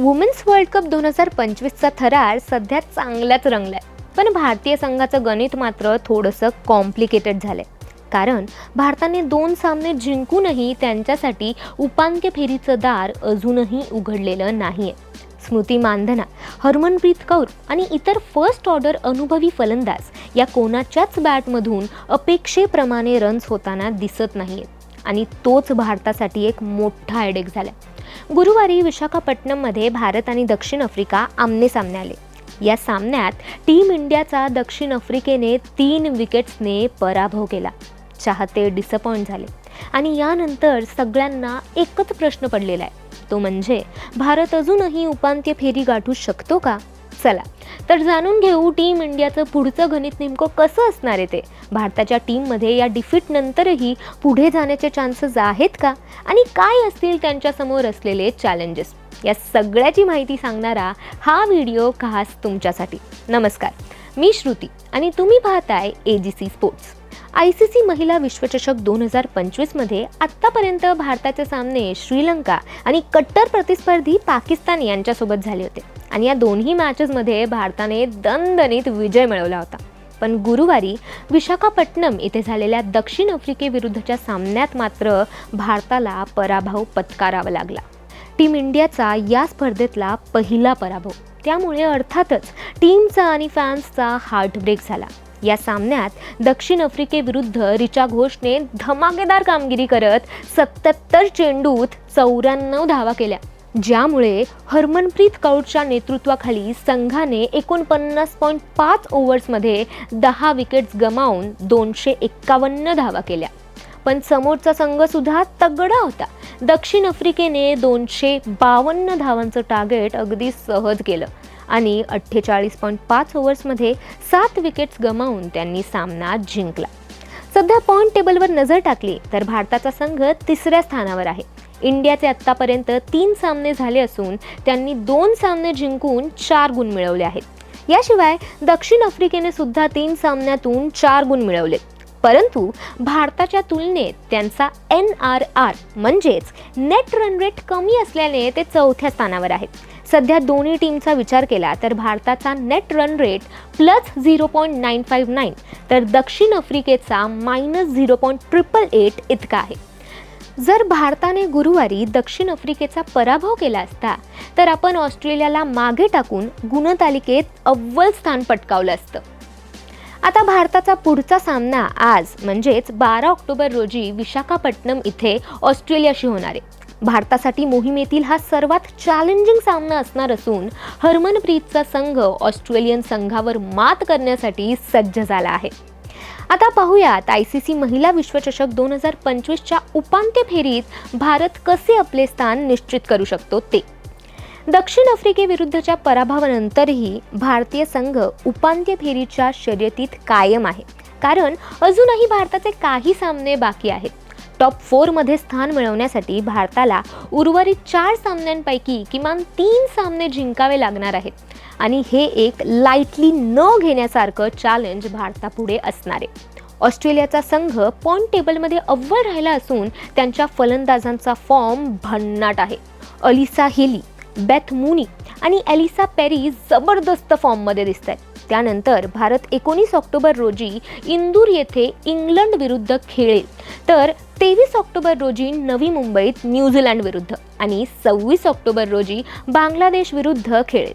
Women's world cup दोन हजार पंचवीसचा थरार सध्या चांगलाच रंगलाय. पण भारतीय संघाचं गणित मात्र थोडंसं कॉम्प्लिकेटेड झालंय. कारण भारताने दोन सामने जिंकूनही त्यांच्यासाठी उपांत्य फेरीचं दार अजूनही उघडलेलं नाहीये. स्मृती मानधना हरमनप्रीत कौर आणि इतर फर्स्ट ऑर्डर अनुभवी फलंदाज या कोणाच्याच बॅटमधून अपेक्षेप्रमाणे रन्स होताना दिसत नाहीयेत आणि तोच भारतासाठी एक मोठा हेडेक झाला गुरुवारी विशाखापट्टणममध्ये भारत आणि दक्षिण आफ्रिका आमने सामने आले. या सामन्यात टीम इंडियाचा दक्षिण आफ्रिकेने तीन विकेट्सने पराभव केला. चाहते डिसअपॉइंट झाले. आणि यानंतर सगळ्यांना एकच प्रश्न पडलेला आहे. तो म्हणजे भारत अजूनही उपांत्य फेरी गाठू शकतो का? चला. तर जाणून घेऊ टीम इंडियाचं पुढचं गणित नेमकं कसं असणार आहे ते. भारताच्या टीममध्ये या डिफीटनंतरही पुढे जाण्याचे चान्सेस आहेत का? आणि काय असतील त्यांच्यासमोर असलेले चॅलेंजेस या सगळ्याची माहिती सांगणारा हा व्हिडिओ खास तुमच्यासाठी. नमस्कार. मी श्रुती आणि तुम्ही पाहताय A G C sports I C C महिला विश्वचषक दोन हजार पंचवीसमध्ये आत्तापर्यंत भारताचे सामने श्रीलंका आणि कट्टर प्रतिस्पर्धी पाकिस्तान यांच्यासोबत झाले होते. आणि या दोन्ही मॅचेसमध्ये भारताने दणदणीत विजय मिळवला होता. पण गुरुवारी विशाखापट्टणम इथे झालेल्या दक्षिण आफ्रिकेविरुद्धच्या सामन्यात मात्र भारताला पराभव पत्करावा लागला. टीम इंडियाचा या स्पर्धेतला पहिला पराभव. त्यामुळे अर्थातच टीमचा आणि फॅन्सचा हार्टब्रेक झाला. या सामन्यात दक्षिण आफ्रिकेविरुद्ध रिचा घोषने धमाकेदार कामगिरी करत सत्याहत्तर चेंडूत चौऱ्याण्णव धावा केल्या. ज्यामुळे हरमनप्रीत कौरच्या नेतृत्वाखाली संघाने एकोणपन्नास पॉईंट पाच ओव्हर्समध्ये दहा विकेट्स गमावून दोनशे एक्कावन्न धावा केल्या. पण समोरचा संघ सुद्धा तगडा होता. दक्षिण आफ्रिकेने दोनशे बावन्न धावांचं टार्गेट अगदी सहज केलं. आणि अठ्ठेचाळीस पॉईंट पाच ओव्हर्समध्ये सात विकेट्स गमावून त्यांनी सामना जिंकला. सध्या पॉईंट टेबलवर नजर टाकली तर भारताचा संघ तिसऱ्या स्थानावर आहे. इंडियाचे आत्तापर्यंत तीन सामने झाले असून त्यांनी दोन सामने जिंकून चार गुण मिळवले आहेत. याशिवाय दक्षिण आफ्रिकेने सुद्धा तीन सामन्यातून चार गुण मिळवलेत. परंतु भारताच्या तुलनेत त्यांचा एन आर आर म्हणजेच नेट रन रेट कमी असल्याने ते चौथ्या स्थानावर आहेत. सध्या दोन्ही टीमचा विचार केला तर भारताचा net run rate plus zero point nine five nine तर दक्षिण आफ्रिकेचा minus zero point triple eight इतका आहे. जर भारताने गुरुवारी दक्षिण आफ्रिकेचा पराभव केला असता तर आपण ऑस्ट्रेलियाला मागे टाकून गुणतालिकेत अव्वल स्थान पटकावलं असतं. आता भारताचा पुढचा सामना आज म्हणजेच बारा ऑक्टोबर रोजी विशाखापट्टणम इथे ऑस्ट्रेलियाशी होणार आहे. भारतासाठी मोहिमेतील हा सर्वात चॅलेंजिंग सामना असणार असून हरमनप्रीतचा संघ ऑस्ट्रेलियन संघावर मात करण्यासाठी सज्ज झाला आहे. आता पाहूयात आय सी सी महिला विश्वचषक दोन हजार पंचवीसच्या उपांत्य फेरीत भारत कसे आपले स्थान निश्चित करू शकतो ते. दक्षिण आफ्रिकेविरुद्धच्या पराभवानंतरही भारतीय संघ उपांत्य फेरीच्या शर्यतीत कायम आहे. कारण अजूनही भारताचे काही सामने बाकी आहेत. टॉप फोरमध्ये स्थान मिळवण्यासाठी भारताला उर्वरित चार सामन्यांपैकी किमान तीन सामने जिंकावे लागणार आहेत. आणि हे एक लाईटली न घेण्यासारखं चॅलेंज भारतापुढे असणार आहे. ऑस्ट्रेलियाचा संघ पॉईंट टेबलमध्ये अव्वल राहिला असून त्यांच्या फलंदाजांचा फॉर्म भन्नाट आहे. अलिसा हिली बेथ मुनी आणि एलिसा पेरी जबरदस्त फॉर्ममध्ये दिसत आहेत त्यानंतर भारत एकोणीस ऑक्टोबर रोजी इंदूर येथे इंग्लंड विरुद्ध खेळेल. तर तेवीस ऑक्टोबर रोजी नवी मुंबईत न्यूझीलंड विरुद्ध आणि सव्वीस ऑक्टोबर रोजी बांगलादेश विरुद्ध खेळेल.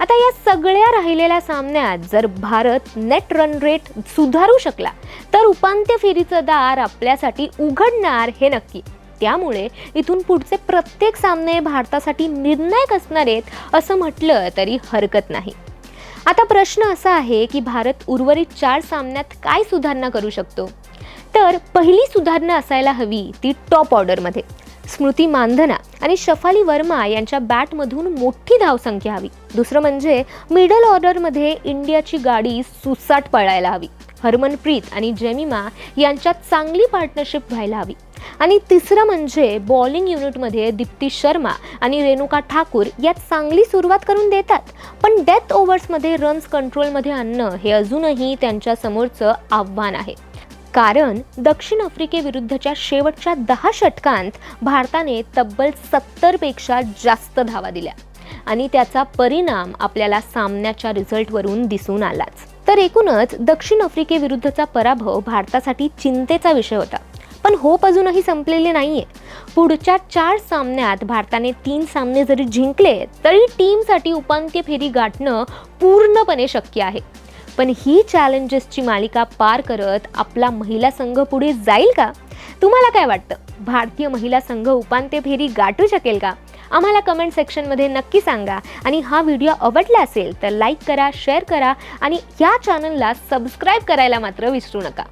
आता या सगळ्या राहिलेल्या सामन्यात जर भारत नेट रन रेट सुधारू शकला तर उपांत्य फेरीचं दार आपल्यासाठी उघडणार हे नक्की. त्यामुळे इथून पुढचे प्रत्येक सामने भारतासाठी निर्णायक असणार आहेत असं म्हटलं तरी हरकत नाही. आता प्रश्न असा आहे की भारत उर्वरित चार सामन्यात काय सुधारणा करू शकतो? तर पहिली सुधारणा असायला हवी ती टॉप ऑर्डरमध्ये स्मृती मानधना आणि शफाली वर्मा यांच्या बॅटमधून मोठी धावसंख्या हवी. दुसरं म्हणजे मिडल ऑर्डरमध्ये इंडियाची गाडी सुसाट पळायला हवी. हरमनप्रीत आणि जेमिमा यांच्यात चांगली पार्टनरशिप व्हायला हवी. आणि तिसरं म्हणजे बॉलिंग युनिटमध्ये दीप्ती शर्मा आणि रेणुका ठाकूर यात चांगली सुरुवात करून देतात. पण डेथ ओव्हर्समध्ये रन्स कंट्रोलमध्ये आणणं हे अजूनही त्यांच्या समोरचं आव्हान आहे. कारण दक्षिण आफ्रिकेविरुद्धच्या शेवटच्या दहा षटकांत भारताने तब्बल सत्तरपेक्षा जास्त धावा दिल्या. आणि त्याचा परिणाम आपल्याला सामन्याच्या रिझल्टवरून दिसून आलाच. तर एकूणच दक्षिण आफ्रिकेविरुद्धचा पराभव भारतासाठी चिंतेचा विषय होता. पण होप अजूनही संपलेले नाहीये. पुढच्या चार सामन्यात भारताने तीन सामने जरी जिंकले तरी टीमसाठी उपांत्य फेरी गाठणं पूर्णपणे शक्य आहे. पण ही चॅलेंजेसची मालिका पार करत आपला महिला संघ पुढे जाईल का? तुम्हाला काय वाटतं? भारतीय महिला संघ उपांत्य फेरी गाठू शकेल का? आम्हाला कमेंट सेक्शनमध्ये नक्की सांगा. आणि हा व्हिडिओ आवडला असेल तर लाईक करा शेअर करा आणि या चॅनलला सबस्क्राईब करायला मात्र विसरू नका.